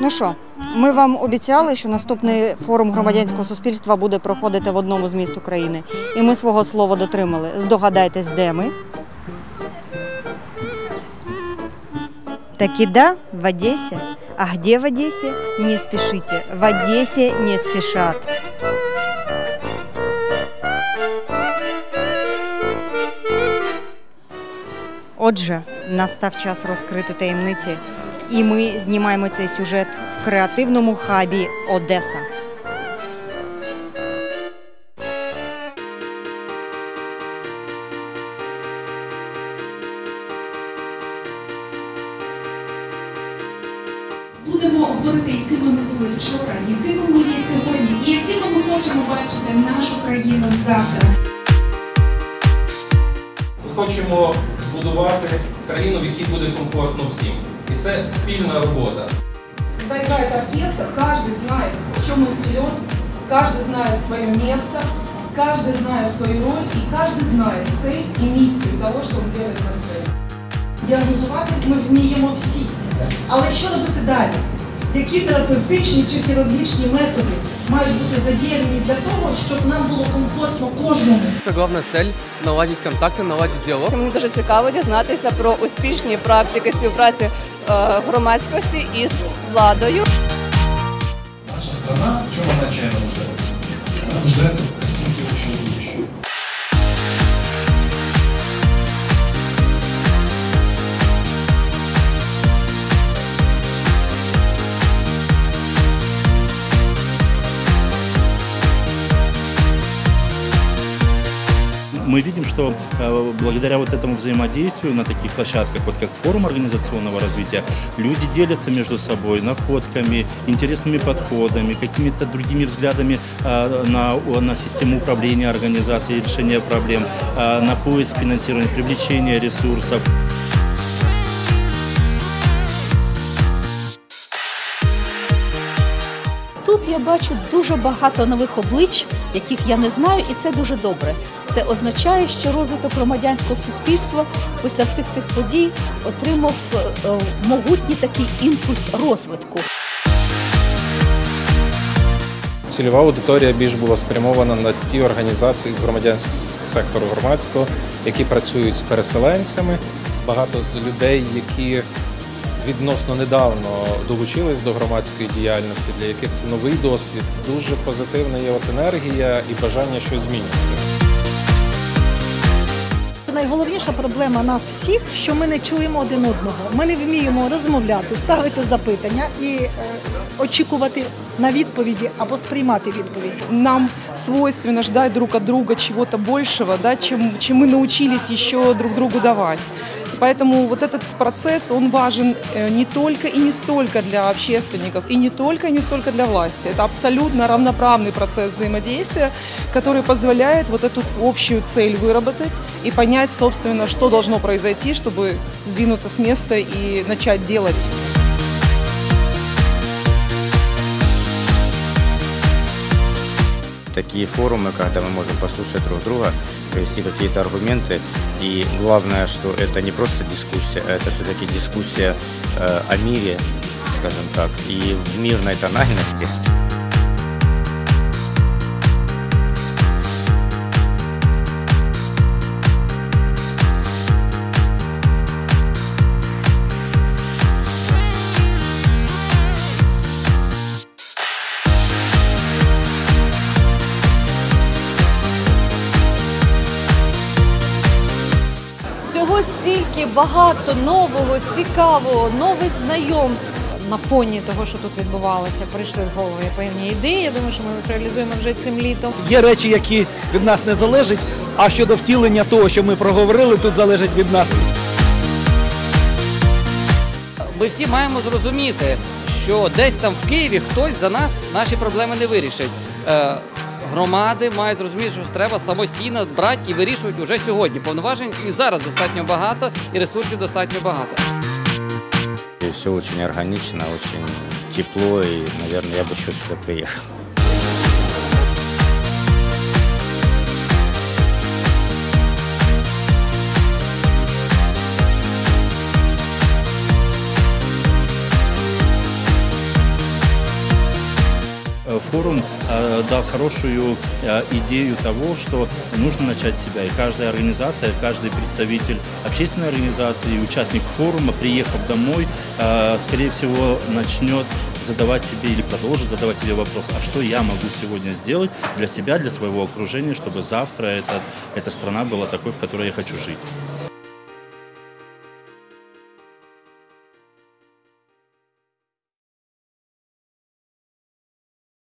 Ну що, ми вам обіцяли, що наступний форум громадянського суспільства буде проходити в одному з міст України. І ми свого слова дотримали. Здогадайтесь, де ми. Таки да, в Одессе. А где в Одессе? Не спешите. В Одессе не спешат. Отже, настав час розкрити таємниці, і ми знімаємо цей сюжет в креативному хабі Одеса. Будемо говорити, якими ми були вчора, якими ми є сьогодні, і якими ми хочемо бачити нашу країну завтра. Ми хочемо збудувати країну, в якій буде комфортно всім. І це спільна робота. Когда играет оркестр, каждый знает, в чем он силен, каждый знает свое место, каждый знает свою роль и каждый знает цель и миссию того, что он делает на сцене. Діагнозувати ми вміємо всі. Але що робити далі? Які терапевтичні чи хірургічні методи мають бути задіяні для того, щоб нам було комфортно кожному? Главная цель – наладить контакты, наладить диалог. Мені дуже цікаво дізнатися про успішні практики співпраці е, громадськості із владою. Наша страна, в чем она отчаянно нуждается? Она нуждается в картинке общего будущего. Мы видим, что э, благодаря вот этому взаимодействию на таких площадках, вот как форум организационного развития, люди делятся между собой находками, интересными подходами, какими-то другими взглядами э, на, на систему управления организацией, решения проблем, э, на поиск финансирования, привлечение ресурсов. Тут я бачу дуже багато нових облич, яких я не знаю, і це дуже добре. Це означає, що розвиток громадянського суспільства після всіх цих подій отримав е, е, могутній такий імпульс розвитку. Цільова аудиторія більш була спрямована на ті організації з громадянського сектору громадського, які працюють з переселенцями. Багато з людей, які відносно недавно долучились до громадської діяльності, для яких це новий досвід. Дуже позитивна є от енергія і бажання щось змінювати. Найголовніша проблема нас всіх, що ми не чуємо один одного. Ми не вміємо розмовляти, ставити запитання і е, очікувати на відповіді або сприймати відповіді. Нам свойственно ждать друг от друга чего-то большего, да, чем, чем мы научились еще друг другу давать. Поэтому вот этот процесс, он важен э, не только и не столько для общественников, и не только и не столько для власти. Это абсолютно равноправный процесс взаимодействия, который позволяет вот эту общую цель выработать и понять, собственно, что должно произойти, чтобы сдвинуться с места и начать делать. Такие форумы, когда мы можем послушать друг друга, привести какие-то аргументы. И главное, что это не просто дискуссия, а это все-таки дискуссия э, о мире, скажем так, и в мирной тональности. Всього стільки багато нового, цікавого, нових знайомств. На фоні того, що тут відбувалося, прийшли в голову певні ідеї. Я думаю, що ми їх реалізуємо вже цим літом. Є речі, які від нас не залежать, а щодо втілення того, що ми проговорили, тут залежить від нас. Ми всі маємо зрозуміти, що десь там в Києві хтось за нас наші проблеми не вирішить. Громади мають зрозуміти, що треба самостійно брати і вирішувати уже сьогодні. Повноважень і зараз достатньо багато, і ресурсів достатньо багато. Все очень органічно, очень тепло, і, мабуть, я б щось приїхав. Форум э, дал хорошую э, идею того, что нужно начать себя. И каждая организация, каждый представитель общественной организации участник форума, приехав домой, э, скорее всего, начнет задавать себе или продолжит задавать себе вопрос, а что я могу сегодня сделать для себя, для своего окружения, чтобы завтра эта, эта страна была такой, в которой я хочу жить.